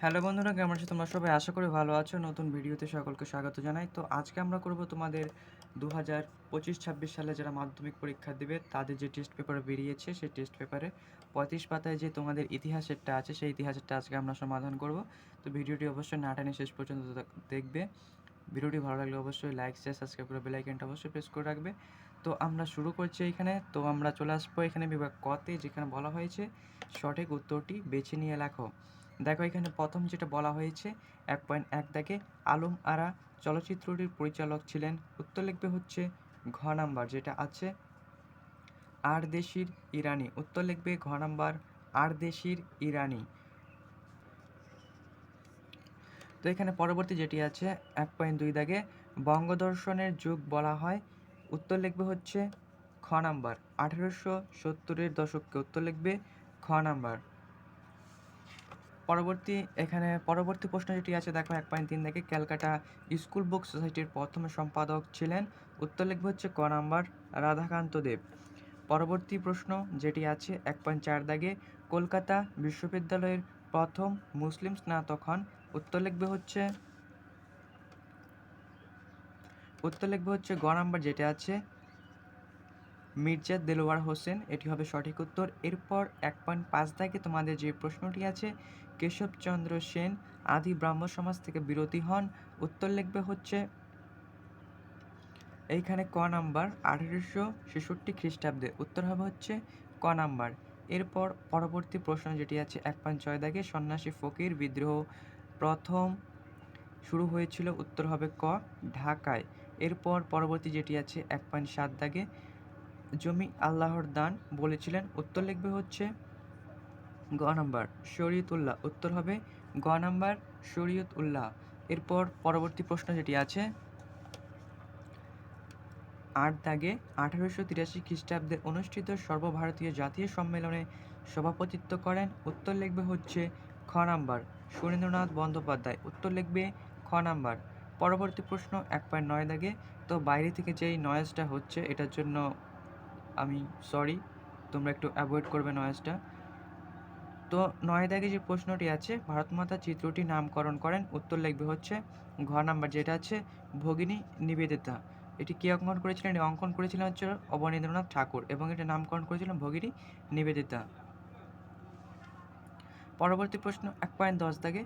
Hello বন্ধুরা, কেমন আছো তোমরা সবাই? আশা করি ভালো আছো। নতুন ভিডিওতে সকলকে স্বাগত জানাই। তো আজকে আমরা করব তোমাদের দু হাজার পঁচিশ ছাব্বিশ সালে যারা মাধ্যমিক পরীক্ষা দেবে, তাদের যে টেস্ট পেপার বেরিয়েছে, সেই টেস্ট পেপারে পঁয়ত্রিশ পাতায় যে তোমাদের ইতিহাসেরটা আছে, সেই ইতিহাসেরটা আজকে আমরা সমাধান করব। তো ভিডিওটি অবশ্যই না টেনে শেষ পর্যন্ত দেখ- দেখবে। ভিডিওটি ভালো লাগলে অবশ্যই লাইক শেয়ার সাবস্ক্রাইব করে বেলাইকেনটা অবশ্যই প্রেস করে রাখবে। তো আমরা শুরু করছি এখানে। তো আমরা চলে আসব এখানে বিভাগ কতে যেখানে বলা হয়েছে সঠিক উত্তরটি বেছে নিয়ে লেখো। দেখো এখানে প্রথম যেটা বলা হয়েছে, এক পয়েন্ট এক দাগে আলম আরা চলচ্চিত্রটির পরিচালক ছিলেন। উত্তর লিখবে হচ্ছে ঘ নাম্বার, যেটা আছে আর দেশির ইরানি। উত্তর লিখবে ঘ নাম্বার, আর দেশির ইরানি। তো এখানে পরবর্তী যেটি আছে, এক পয়েন্ট দুই দাগে বঙ্গদর্শনের যুগ বলা হয়। উত্তর লিখবে হচ্ছে খ নাম্বার, আঠেরোশো সত্তরের দশককে উত্তর লিখবে খ নাম্বার। পরবর্তী, এখানে পরবর্তী প্রশ্ন যেটি আছে, দেখো এক পয়েন্ট তিন থেকে ক্যালকাটা স্কুল বুক সোসাইটির প্রথম সম্পাদক ছিলেন। উত্তর লিখবে হচ্ছে ক নাম্বার রাধাকান্ত দেব। পরবর্তী প্রশ্ন যেটি আছে, এক পয়েন্ট চার দাগে কলকাতা বিশ্ববিদ্যালয়ের প্রথম মুসলিম স্নাতক হন। উত্তর লিখবে হচ্ছে, উত্তর লিখবে হচ্ছে গ নাম্বার যেটা আছে মির্জা দেলোয়ার হোসেন, এটি হবে সঠিক উত্তর। এরপর এক পয়েন্ট পাঁচ দাগে তোমাদের যে প্রশ্নটি আছে কেশবচন্দ্র সেন আদি ব্রাহ্ম সমাজ থেকে বিরতি হন। উত্তর লিখবে হচ্ছে, এইখানে ক নাম্বার আঠেরোশো ছেষট্টি খ্রিস্টাব্দে। উত্তর হবে হচ্ছে ক নাম্বার। এরপর পরবর্তী প্রশ্ন যেটি আছে, এক পয়েন্ট ছয় দাগে, সন্ন্যাসী ফকির বিদ্রোহ প্রথম শুরু হয়েছিল, উত্তর হবে ক, ঢাকায়। এরপর পরবর্তী যেটি আছে, এক পয়েন্ট সাত দাগে জমি আল্লাহর দান বলেছিলেন। উত্তর লিখবে হচ্ছে গ নাম্বার, শরীয়তুল্লাহ। উত্তর হবে গ নাম্বার শরীয়ত উল্লাহ এরপর পরবর্তী প্রশ্ন যেটি আছে, আট দাগে আঠারোশো তিরাশি খ্রিস্টাব্দে অনুষ্ঠিত সর্বভারতীয় জাতীয় সম্মেলনে সভাপতিত্ব করেন। উত্তর লিখবে হচ্ছে খ নাম্বার, সুরেন্দ্রনাথ বন্দ্যোপাধ্যায়। উত্তর লিখবে খ নাম্বার। পরবর্তী প্রশ্ন এক পয়েন্ট নয় দাগে। তো বাইরে থেকে যেই নয়েজটা হচ্ছে, এটার জন্য আমি সরি তোমরা একটু অ্যাভয়েড করবে নয়েজটা তো নয় দাগে যে প্রশ্নটি আছে, ভারত মাতা চিত্রটি নামকরণ করেন, উত্তর লিখবে হচ্ছে, ঘ নাম্বার যেটা আছে, ভগিনী নিবেদিতা। এটি কে অঙ্কন করেছিলেন? এটি অঙ্কন করেছিলেন হচ্ছে অবনীন্দ্রনাথ ঠাকুর এবং এটা নামকরণ করেছিলেন ভগিনী নিবেদিতা। পরবর্তী প্রশ্ন, এক পয়েন্ট দশ দাগে,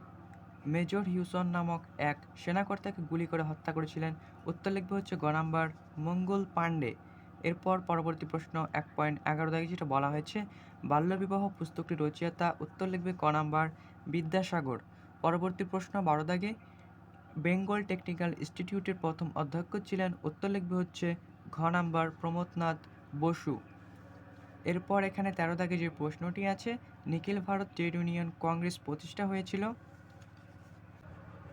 মেজর হিউসন নামক এক সেনাকর্তাকে গুলি করে হত্যা করেছিলেন। উত্তর লিখবে হচ্ছে গ নাম্বার মঙ্গল পাণ্ডে। এরপর পরবর্তী প্রশ্ন এক পয়েন্ট এগারো দাগে যেটা বলা হয়েছে, বাল্যবিবাহ পুস্তকটি রচয়িতা, উত্তর লিখবে ক নাম্বার, বিদ্যাসাগর। পরবর্তী প্রশ্ন বারো দাগে, বেঙ্গল টেকনিক্যাল ইনস্টিটিউটের প্রথম অধ্যক্ষ ছিলেন, উত্তর লিখবে হচ্ছে ঘ নাম্বার, প্রমোদনাথ বসু। এরপর এখানে তেরো দাগে যে প্রশ্নটি আছে, নিখিল ভারত ট্রেড ইউনিয়ন কংগ্রেস প্রতিষ্ঠা হয়েছিল।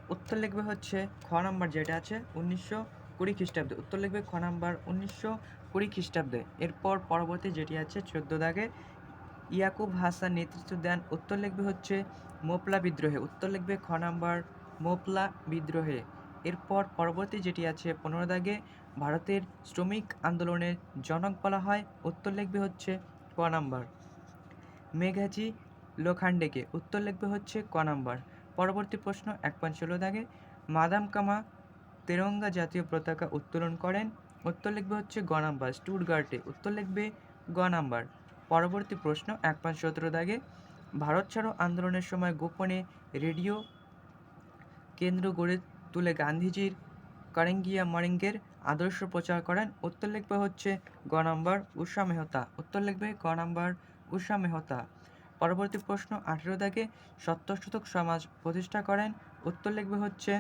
উত্তর লিখবে হচ্ছে খ নাম্বার যেটা আছে, উনিশশো কুড়ি খ্রিস্টাব্দে। উত্তর লিখবে খ নাম্বার, উনিশশো কুড়ি খ্রিস্টাব্দে। এরপর পরবর্তী যেটি আছে, চোদ্দ দাগে ইয়াকুব হাসান নেতৃত্ব দেন। উত্তর লিখবে হচ্ছে, মোপলা বিদ্রোহে। উত্তর লিখবে খ নাম্বার, মোপলা বিদ্রোহে। এরপর পরবর্তী যেটি আছে, পনেরো দাগে ভারতের শ্রমিক আন্দোলনের জনক বলা হয়। উত্তর লিখবে হচ্ছে, ক নাম্বার, মেঘাজি লোখান্ডেকে। উত্তর লিখবে হচ্ছে, ক নাম্বার। পরবর্তী প্রশ্ন, এক পয়েন্ট ষোলো দাগে, মাদাম কামা তেরঙ্গা জাতীয় পতাকা উত্তোলন করেন। উত্তর লিখবে হচ্ছে গ নাম্বার, স্টুটগার্টে। উত্তর লিখবে গ নাম্বার। পরবর্তী প্রশ্ন, এক পয়েন্ট সতেরো দাগে, ভারত ছাড়ো আন্দোলনের সময় গোপনে রেডিও কেন্দ্র গড়ে তুলে গান্ধীজির কারেঙ্গিয়া মারেঙ্গের আদর্শ প্রচার করেন। উত্তর লিখবে হচ্ছে গ নাম্বার, উষা মেহতা। উত্তর লিখবে গ নাম্বার, উষা মেহতা। পরবর্তী প্রশ্ন, আঠেরো দাগে সত্যশতক সমাজ প্রতিষ্ঠা করেন। উত্তর লিখবে হচ্ছে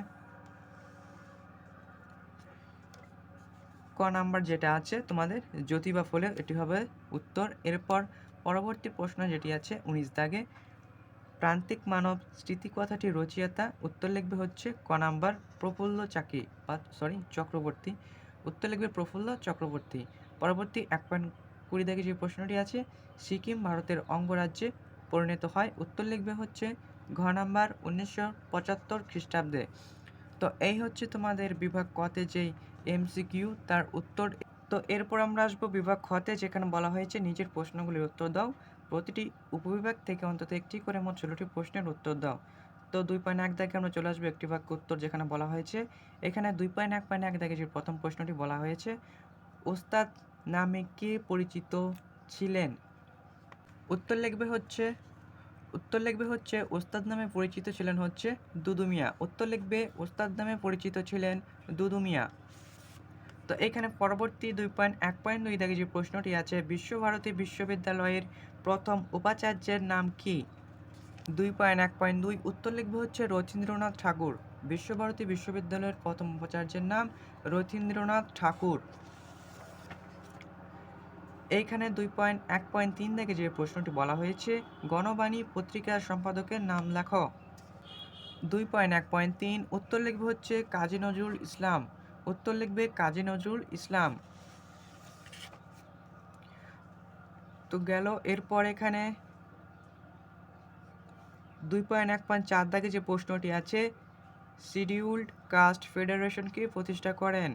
ক নাম্বার যেটা আছে তোমাদের জ্যোতিবা ফুলে এটি হবে উত্তর। এরপর পরবর্তী প্রশ্ন যেটি আছে, উনিশ দাগে, প্রান্তিক মানব স্মৃতিকথাটি রচয়িতা, উত্তর লিখবে হচ্ছে ক নাম্বার প্রফুল্ল চাকি বা সরি চক্রবর্তী। উত্তর লিখবে প্রফুল্ল চক্রবর্তী। পরবর্তী এক পয়েন্ট কুড়ি দাগে যে প্রশ্নটি আছে, সিকিম ভারতের অঙ্গরাজ্যে পরিণত হয়। উত্তর লিখবে হচ্ছে ঘ নাম্বার উনিশশো পঁচাত্তর খ্রিস্টাব্দে। তো এই হচ্ছে তোমাদের বিভাগ কতে যেই এমসিকিউ, তার উত্তর। তো এরপর আমরা আসব বিভাগ খতে, যেখানে বলা হয়েছে নিজের প্রশ্নগুলির উত্তর দাও। প্রতিটি উপবিভাগ থেকে অন্তত একটি করে মোট ষোলোটি প্রশ্নের উত্তর দাও। তো দুই পয়েন্ট এক দাগে আমরা চলে আসব একটি বাক্য উত্তর, যেখানে বলা হয়েছে, এখানে দুই পয়েন্ট এক পয়েন্ট এক দাগে যে প্রথম প্রশ্নটি বলা হয়েছে, ওস্তাদ নামে কে পরিচিত ছিলেন? উত্তর লিখবে হচ্ছে, উত্তর লিখবে হচ্ছে, ওস্তাদ নামে পরিচিত ছিলেন হচ্ছে দুদু মিয়া উত্তর লিখবে, ওস্তাদ নামে পরিচিত ছিলেন দুদু মিয়া তো এখানে পরবর্তী দুই পয়েন্ট, এক পয়েন্ট দুই দাগে যে প্রশ্নটি আছে, বিশ্বভারতী বিশ্ববিদ্যালয়ের প্রথম উপাচার্যের নাম কি? দুই পয়েন্ট, এক পয়েন্ট দুই, উত্তর লিখবে হচ্ছে রথীন্দ্রনাথ ঠাকুর। বিশ্বভারতী বিশ্ববিদ্যালয়ের প্রথম উপাচার্যের নাম রথীন্দ্রনাথ ঠাকুর। এইখানে দুই পয়েন্ট, এক পয়েন্ট তিন থেকে যে প্রশ্নটি বলা হয়েছে, গণবাণী পত্রিকার সম্পাদকের নাম লেখো। দুই পয়েন্ট, এক পয়েন্ট তিন, উত্তর লিখবে হচ্ছে কাজী নজরুল ইসলাম। উত্তর লিখবে কাজী নজরুল ইসলাম। তো গেল, এরপর এখানে দুই পয়েন্ট এক পয়েন্ট চার দাগে যে প্রশ্নটি আছে, শিডিউল্ড কাস্ট ফেডারেশনকে প্রতিষ্ঠা করেন।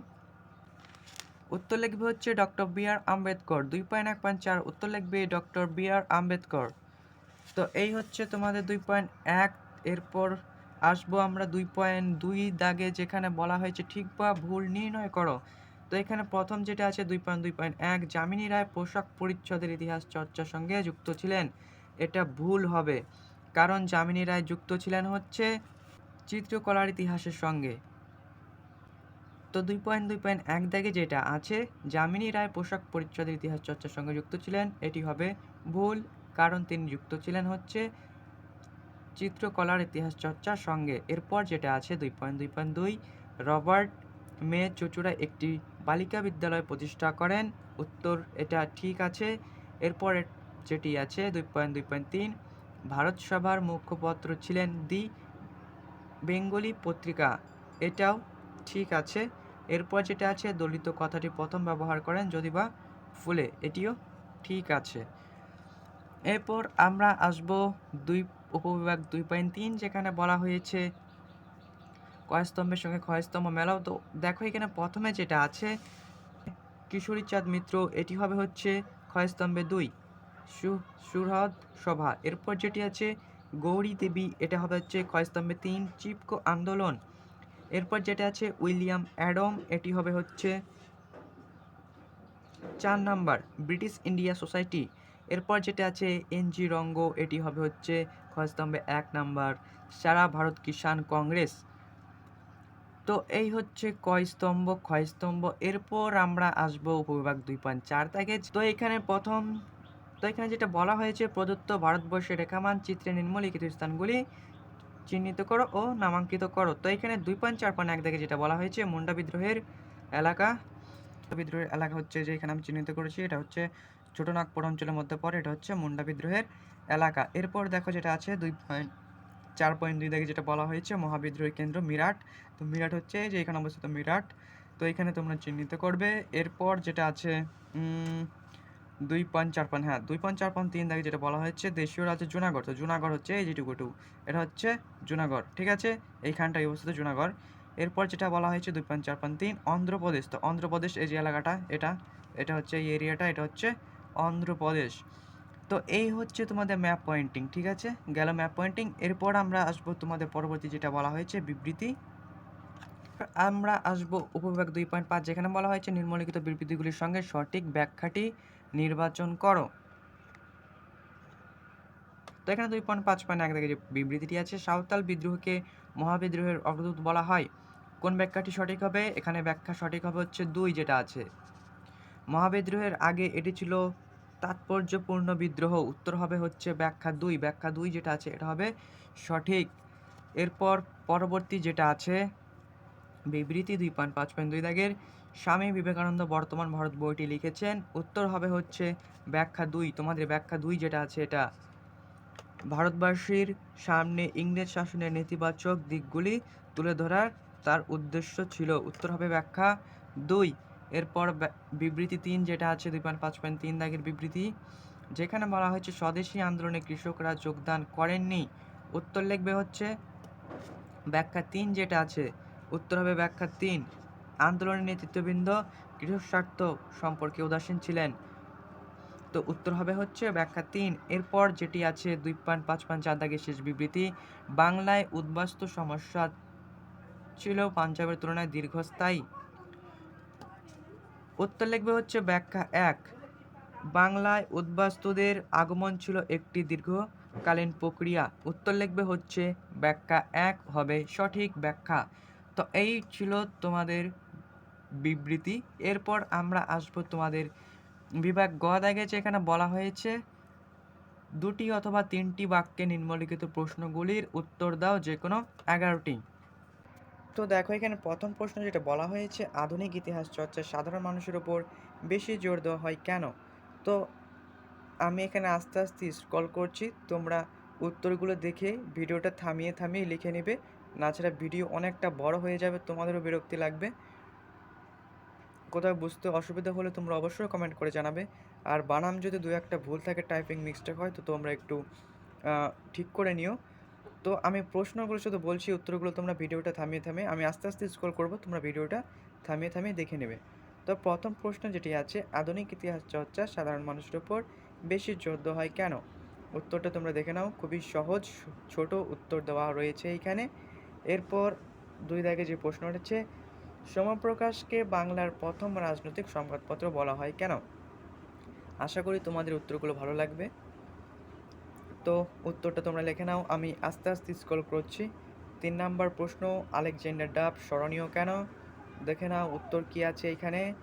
উত্তর লিখবে হচ্ছে ডক্টর বি আর আম্বেদকর। দুই পয়েন্ট এক পয়েন্ট চার, উত্তর লিখবে ডক্টর বি আর আম্বেদকর। তো এই হচ্ছে তোমাদের দুই পয়েন্ট এক, এরপর আসব আমরা দুই পয়েন্ট দুই দাগে যেখানে বলা হয়েছে ঠিক বা ভুল নির্ণয় করো। তো এখানে প্রথম যেটা আছে দুই পয়েন্ট দুই পয়েন্ট এক, যামিনী রায় পোশাক পরিচ্ছদের ইতিহাস চর্চার সঙ্গে যুক্ত ছিলেন। এটা ভুল হবে, কারণ যামিনী রায় যুক্ত ছিলেন হচ্ছে চিত্রকলার ইতিহাসের সঙ্গে। তো দুই পয়েন্ট দুই পয়েন্ট এক দাগে যেটা আছে, যামিনী রায় পোশাক পরিচ্ছদের ইতিহাস চর্চার সঙ্গে যুক্ত ছিলেন, এটি হবে ভুল, কারণ তিনি যুক্ত ছিলেন হচ্ছে চিত্রকলার ইতিহাস চর্চার সঙ্গে। এরপর যেটা আছে, দুই পয়েন্ট দুই পয়েন্ট দুই, রবার্ট মে চুচুড়া একটি বালিকা বিদ্যালয় প্রতিষ্ঠা করেন। উত্তর এটা ঠিক আছে। এরপর যেটি আছে, দুই পয়েন্ট দুই পয়েন্ট তিন, ভারত সভার মুখপত্র ছিলেন দি বেঙ্গলি পত্রিকা। এটাও ঠিক আছে। এরপর যেটা আছে, দলিত কথাটি প্রথম ব্যবহার করেন যদি বা ফুলে, এটিও ঠিক আছে। এরপর আমরা আসব দুই উপবিভাগ দুই পয়েন্ট তিন, যেখানে বলা হয়েছে কয়স্তম্ভের সঙ্গে ক্ষয়স্তম্ভ মেলাও। তো দেখো এখানে প্রথমে যেটা আছে কিশোরী চাঁদ মিত্র, এটি হবে হচ্ছে ক্ষয়স্তম্ভে দুই সুহৃদ সভা। এরপর যেটি আছে, গৌরী দেবী, এটা হবে হচ্ছে ক্ষয়স্তম্ভে তিন, চিপকো আন্দোলন। এরপর যেটা আছে, উইলিয়াম অ্যাডম, এটি হবে হচ্ছে চার নাম্বার, ব্রিটিশ ইন্ডিয়া সোসাইটি। এরপর যেটা আছে এনজি রঙ্গ, এটি হবে হচ্ছে ক্ষয়স্তম্ভে এক নাম্বার, সারা ভারত কিষাণ কংগ্রেস। তো এই হচ্ছে কয় স্তম্ভ ক্ষয় স্তম্ভ এরপর আমরা আসব উপবিভাগ দুই পয়েন্ট চার থেকে তো এখানে প্রথম, তো এখানে যেটা বলা হয়েছে, প্রদত্ত ভারতবর্ষের রেখামান চিত্রে নিম্নলিখিত স্থানগুলি চিহ্নিত করো ও নামাঙ্কিত করো। তো এখানে দুই পয়েন্ট চার পয়েন্ট এক থেকে যেটা বলা হয়েছে, মুন্ডা বিদ্রোহের এলাকা। বিদ্রোহের এলাকা হচ্ছে যে এখানে আমি চিহ্নিত করেছি, এটা হচ্ছে ছোটনাগপুর অঞ্চলের মধ্যে পড়ে, এটা হচ্ছে মুন্ডা বিদ্রোহের এলাকা। এরপর দেখো যেটা আছে, দুই পয়েন্ট, চার পয়েন্ট দুই দাগে যেটা বলা হয়েছে, মহাবিদ্রোহী কেন্দ্র মিরাট। তো মিরাট হচ্ছে যে এখানে অবস্থিত মিরাট। তো এখানে তোমরা চিহ্নিত করবে। এরপর যেটা আছে দুই পয়েন্ট, চার পয়েন্ট হ্যাঁ দুই পয়েন্ট, চার পয়েন্ট, তিন দাগে যেটা বলা হয়েছে, দেশীয় রাজ্য জুনাগড়। তো জুনাগড় হচ্ছে এই যেটুকুটু এটা হচ্ছে জুনাগড়, ঠিক আছে? এইখানটায় অবস্থিত জুনাগড়। এরপর যেটা বলা হয়েছে, দুই পয়েন্ট, চার পয়েন্ট, তিন, অন্ধ্রপ্রদেশ। তো অন্ধ্রপ্রদেশ এই যে এলাকাটা, এটা এটা হচ্ছে এই এরিয়াটা, এটা হচ্ছে অন্ধ্রপ্রদেশ। তো এই হচ্ছে তোমাদের ম্যাপ পয়েন্টিং ঠিক আছে? গেল ম্যাপ পয়েন্টিং এরপর আমরা আসব তোমাদের পরবর্তী যেটা বলা হয়েছে, বিবৃতি। আমরা আসব উপবিভাগ দুই পয়েন্ট পাঁচ, যেখানে বলা হয়েছে নিম্নলিখিত বিবৃতিগুলির সঙ্গে সঠিক ব্যাখ্যাটি নির্বাচন করো। তো এখানে দুই পয়েন্ট পাঁচ পয়েন্ট এক থেকে যে বিবৃতিটি আছে, সাঁওতাল বিদ্রোহকে মহাবিদ্রোহের অগ্রদূত বলা হয়। কোন ব্যাখ্যাটি সঠিক হবে? এখানে ব্যাখ্যা সঠিক হবে হচ্ছে দুই যেটা আছে। মহাবিদ্রোহের আগে এটি ছিল তাৎপর্যপূর্ণ বিদ্রোহ। উত্তর হবে হচ্ছে ব্যাখ্যা দুই। ব্যাখ্যা দুই যেটা আছে, এটা হবে সঠিক। এরপর পরবর্তী যেটা আছে, বিবৃতি দুই পয়েন্ট পাঁচ পয়েন্ট দুই দাগের। স্বামী বিবেকানন্দ বর্তমান ভারত বইটি লিখেছেন। উত্তর হবে হচ্ছে ব্যাখ্যা দুই। তোমাদের ব্যাখ্যা দুই যেটা আছে, এটা ভারতবাসীর সামনে ইংরেজ শাসনের নেতিবাচক দিকগুলি তুলে ধরার তার উদ্দেশ্য ছিল। উত্তর হবে ব্যাখ্যা দুই। এরপর বিবৃতি তিন, যেটা আছে দুই পয়েন্ট পাঁচ পয়েন্ট তিন দাগের বিবৃতি, যেখানে বলা হয়েছে স্বদেশি আন্দোলনে কৃষকরা যোগদান করেননি। উত্তর লিখবে হচ্ছে, ব্যাখ্যা তিন, যেটা আছে, উত্তর হবে ব্যাখ্যা তিন, আন্দোলনের নেতৃত্ববৃন্দ কৃষক স্বার্থ সম্পর্কে উদাসীন ছিলেন। তো উত্তর হবে হচ্ছে ব্যাখ্যা তিন, এরপর যেটি আছে দুই পয়েন্ট পাঁচ পয়েন্ট চার দাগের শেষ বিবৃতি, বাংলায় উদ্বাস্তু সমস্যা ছিল পাঞ্জাবের তুলনায় দীর্ঘস্থায়ী। উত্তর লিখবে হচ্ছে ব্যাখ্যা এক। বাংলায় উদ্বাস্তুদের আগমন ছিল একটি দীর্ঘকালীন প্রক্রিয়া। উত্তর লিখবে হচ্ছে ব্যাখ্যা এক হবে সঠিক ব্যাখ্যা। তো এই ছিল তোমাদের বিবৃতি। এরপর আমরা আসব তোমাদের বিভাগ গ দাগেছে এখানে বলা হয়েছে, দুটি অথবা তিনটি বাক্যে নিম্নলিখিত প্রশ্নগুলির উত্তর দাও যে কোনো এগারোটি। তো দেখো, এখানে প্রথম প্রশ্ন যেটা বলা হয়েছে, আধুনিক ইতিহাস চর্চায় সাধারণ মানুষের ওপর বেশি জোর দেওয়া হয় কেন? তো আমি এখানে আস্তে আস্তে স্ক্রল করছি, তোমরা উত্তরগুলো দেখে ভিডিওটা থামিয়ে থামিয়ে লিখে নেবে নাছাড়া ভিডিও অনেকটা বড় হয়ে যাবে, তোমাদেরও বিরক্তি লাগবে। কোথাও বুঝতে অসুবিধা হলে তোমরা অবশ্যই কমেন্ট করে জানাবে। আর বানাম যদি দু একটা ভুল থাকে টাইপিং মিস্টেক হয়, তো তোমরা একটু ঠিক করে নিও। তো আমি প্রশ্নগুলো শুধু বলছি, উত্তরগুলো তোমরা ভিডিওটা থামিয়ে থামিয়ে, আমি আস্তে আস্তে স্ক্রল করব, তোমরা ভিডিওটা থামিয়ে থামিয়ে দেখে নেবে। তো প্রথম প্রশ্ন যেটি আছে, আধুনিক ইতিহাস চর্চা সাধারণ মানুষের ওপর বেশি জোর হয় কেন? উত্তরটা তোমরা দেখে নাও, খুবই সহজ ছোট উত্তর দেওয়া রয়েছে এইখানে এরপর দুই দাগে যে প্রশ্ন উঠেছে, সমপ্রকাশকে বাংলার প্রথম রাজনৈতিক সংবাদপত্র বলা হয় কেন? আশা করি তোমাদের উত্তরগুলো ভালো লাগবে। তো উত্তরটা তোমরা লিখে নাও। আমি আস্তে আস্তে স্কল করছি। তিন নাম্বার প্রশ্ন, আলেকজান্ডার ডাব স্মরণীয় কেন? দেখে নাও উত্তর কি আছে এখানে।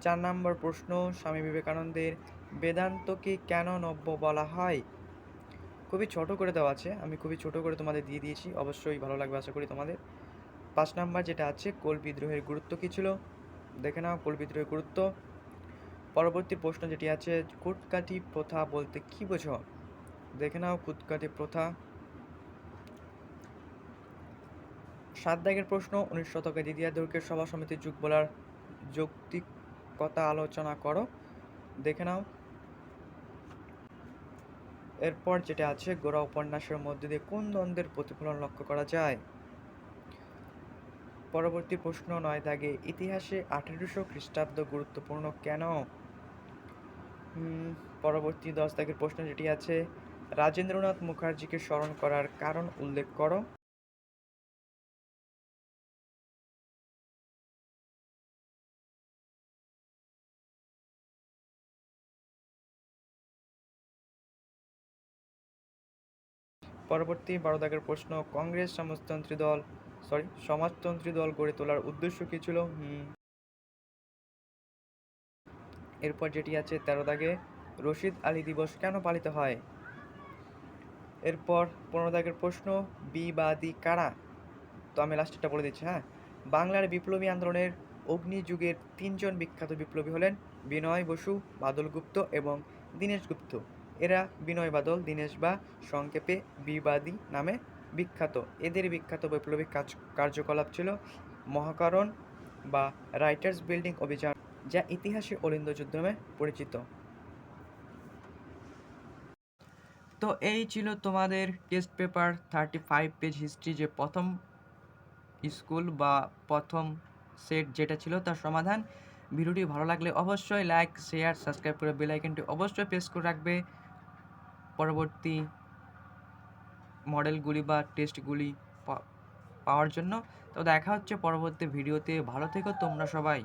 চার নাম্বার প্রশ্ন, স্বামী বিবেকানন্দের বেদান্তকে কেন নব্য বলা হয়? খুবই ছোট করে দেওয়া আছে। আমি খুবই ছোট করে তোমাদের দিয়ে দিয়েছি। অবশ্যই ভালো লাগবে আশা করি তোমাদের। পাঁচ নাম্বার যেটা আছে, কোল বিদ্রোহের গুরুত্ব কী ছিল? দেখে নাও কোল বিদ্রোহের গুরুত্ব। পরবর্তী প্রশ্ন যেটি আছে, কুটকাঠি প্রথা বলতে কি বোঝো? দেখে নাও কুটকাঠি প্রথা। সাত দাগের প্রশ্ন, উনিশ শতকে দ্বিতীয় দুর্গের সভা সমিতি যুগ বলার যৌক্তিকতা আলোচনা করো। দেখে নাও। এরপর যেটা আছে, গোড়া উপন্যাসের মধ্যে দিয়ে কোন দ্বন্দ্বের প্রতিফলন লক্ষ্য করা যায়? পরবর্তী প্রশ্ন, নয় দাগে ইতিহাসে আঠেরোশো খ্রিস্টাব্দ গুরুত্বপূর্ণ কেন? পরবর্তী দশ দাগের প্রশ্ন যেটি আছে রাজেন্দ্রনাথ মুখার্জিকে স্মরণ করার কারণ উল্লেখ করো। পরবর্তী বারো দাগের প্রশ্ন, কংগ্রেস সমাজতন্ত্রী দল সরি সমাজতন্ত্রী দল গড়ে তোলার উদ্দেশ্য কী ছিল। এরপর যেটি আছে তেরো দাগে, রশিদ আলী দিবস কেন পালিত হয়? এরপর পনেরো দাগের প্রশ্ন বিবাদী কারা? তো আমি লাস্টেরটা বলে দিচ্ছি হ্যাঁ? বাংলার বিপ্লবী আন্দোলনের অগ্নিযুগের তিনজন বিখ্যাত বিপ্লবী হলেন বিনয় বসু, বাদল গুপ্ত এবং দীনেশ গুপ্ত। এরা বিনয় বাদল, দীনেশ বা সংক্ষেপে বিবাদী নামে বিখ্যাত। এদের বিখ্যাত বৈপ্লবিক কাজ কার্যকলাপ ছিল মহাকারণ বা রাইটার্স বিল্ডিং অভিযান, যা ইতিহাসে অলিন্দ যুদ্ধ নামে পরিচিত। তো এই ছিল তোমাদের test paper thirty five page history যে প্রথম স্কুল বা প্রথম সেট যেটা ছিল তার সমাধান। ভিডিওটি ভালো লাগলে অবশ্যই লাইক শেয়ার সাবস্ক্রাইব করে বেল আইকনটি অবশ্যই প্রেস করে রাখবে। পরবর্তী মডেলগুলি বা টেস্টগুলি পাওয়ার জন্য। তো দেখা হচ্ছে পরবর্তী ভিডিওতে ভালো থেকো তোমরা সবাই।